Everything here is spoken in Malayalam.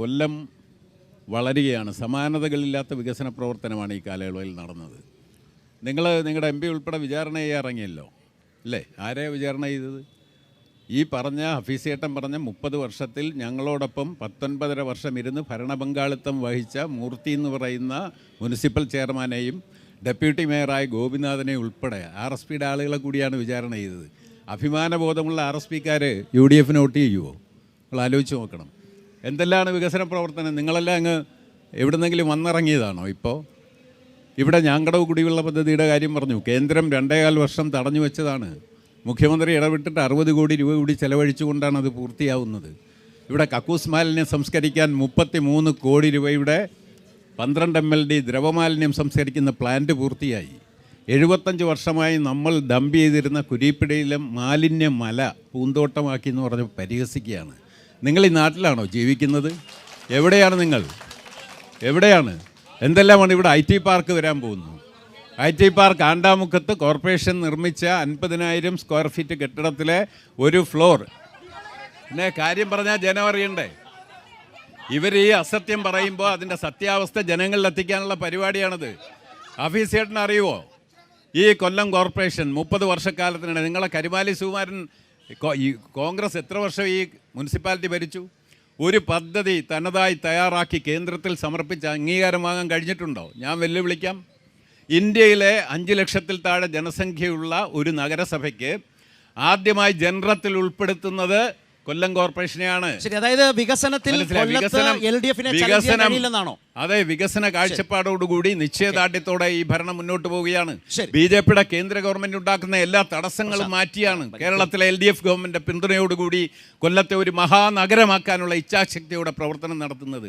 കൊല്ലം വളരുകയാണ്. സമാനതകളില്ലാത്ത വികസന പ്രവർത്തനമാണ് ഈ കാലയളവിൽ നടന്നത്. നിങ്ങൾ നിങ്ങളുടെ എം പി ഉൾപ്പെടെ വിചാരണ ചെയ്യാൻ ഇറങ്ങിയല്ലോ അല്ലേ? ആരെയാണ് വിചാരണ ചെയ്തത്? ഈ പറഞ്ഞ ഹഫീസേട്ടൻ പറഞ്ഞ മുപ്പത് വർഷത്തിൽ ഞങ്ങളോടൊപ്പം പത്തൊൻപതര വർഷം ഇരുന്ന് ഭരണപങ്കാളിത്തം വഹിച്ച മൂർത്തി എന്ന് പറയുന്ന മുനിസിപ്പൽ ചെയർമാനെയും ഡെപ്യൂട്ടി മേയറായ ഗോപിനാഥനെ ഉൾപ്പെടെ ആർ എസ് പിയുടെ ആളുകളെ കൂടിയാണ് വിചാരണ ചെയ്തത്. അഭിമാനബോധമുള്ള ആർ എസ് പിക്കാർ യു ഡി എഫിന് വോട്ട് ചെയ്യുമോ നിങ്ങൾ ആലോചിച്ച് നോക്കണം. എന്തെല്ലാണ് വികസന പ്രവർത്തനം? നിങ്ങളെല്ലാം അങ്ങ് എവിടുന്നെങ്കിലും വന്നിറങ്ങിയതാണോ ഇപ്പോൾ ഇവിടെ ഞാങ്കടവ് കുടിവെള്ള പദ്ധതിയുടെ കാര്യം പറഞ്ഞു. കേന്ദ്രം രണ്ടേകാൽ വർഷം തടഞ്ഞു വെച്ചതാണ്. മുഖ്യമന്ത്രി ഇടപെട്ടിട്ട് അറുപത് കോടി രൂപ കൂടി ചെലവഴിച്ചുകൊണ്ടാണ് അത് പൂർത്തിയാവുന്നത്. ഇവിടെ കക്കൂസ് മാലിന്യം സംസ്കരിക്കാൻ മുപ്പത്തി മൂന്ന് കോടി രൂപയുടെ പന്ത്രണ്ട് എം എൽ ഡി ദ്രവമാലിന്യം സംസ്കരിക്കുന്ന പ്ലാന്റ് പൂർത്തിയായി. എഴുപത്തഞ്ച് വർഷമായി നമ്മൾ ദമ്പ് ചെയ്തിരുന്ന കുരീപ്പിടയിലെ മാലിന്യ മല പൂന്തോട്ടമാക്കി എന്ന് പറഞ്ഞ് പരിഹസിക്കുകയാണ്. നിങ്ങൾ ഈ നാട്ടിലാണോ ജീവിക്കുന്നത്? എവിടെയാണ് നിങ്ങൾ? എവിടെയാണ്? എന്തെല്ലാമാണ് ഇവിടെ ഐ ടി പാർക്ക് വരാൻ പോകുന്നു ഐ ടി പാർക്ക് ആണ്ടാമുഖത്ത് കോർപ്പറേഷൻ നിർമ്മിച്ച അൻപതിനായിരം സ്ക്വയർ ഫീറ്റ് കെട്ടിടത്തിലെ ഒരു ഫ്ലോർ. പിന്നെ കാര്യം പറഞ്ഞാൽ ജനം അറിയണ്ടേ? ഇവർ ഈ അസത്യം പറയുമ്പോൾ അതിന്റെ സത്യാവസ്ഥ ജനങ്ങളിൽ എത്തിക്കാനുള്ള പരിപാടിയാണത്. ഹഫീസ് ചേട്ടൻ അറിയുമോ ഈ കൊല്ലം കോർപ്പറേഷൻ മുപ്പത് വർഷക്കാലത്തിനിടെ നിങ്ങളെ കരിമാലി സുകുമാരൻ ഈ കോൺഗ്രസ് എത്ര വർഷം ഈ മുനിസിപ്പാലിറ്റി ഭരിച്ചു? ഒരു പദ്ധതി തനതായി തയ്യാറാക്കി കേന്ദ്രത്തിൽ സമർപ്പിച്ച് അംഗീകാരം വാങ്ങാൻ കഴിഞ്ഞിട്ടുണ്ടോ? ഞാൻ വെല്ലുവിളിക്കാം. ഇന്ത്യയിലെ അഞ്ച് ലക്ഷത്തിൽ താഴെ ജനസംഖ്യയുള്ള ഒരു നഗരസഭയ്ക്ക് ആദ്യമായി ജനറത്തിൽ ഉൾപ്പെടുത്തുന്നത് കൊല്ലം കോർപ്പറേഷനെയാണ്. ശരി അതായത് വികസനത്തിൽ എൽ ഡി എഫിനെ കഴിയില്ലെന്നാണോ? അതെ വികസന കാഴ്ചപ്പാടോടുകൂടി നിശ്ചയദാർഢ്യത്തോടെ ഈ ഭരണം മുന്നോട്ട് പോവുകയാണ്. ബി ജെ പിയുടെ കേന്ദ്ര ഗവൺമെന്റ് ഉണ്ടാക്കുന്ന എല്ലാ തടസ്സങ്ങളും മാറ്റിയാണ്. കേരളത്തിലെ എൽ ഡി എഫ് ഗവൺമെന്റ് പിന്തുണയോടുകൂടി കൊല്ലത്തെ ഒരു മഹാനഗരമാക്കാനുള്ള ഇച്ഛാശക്തിയോടെ പ്രവർത്തനം നടത്തുന്നത്.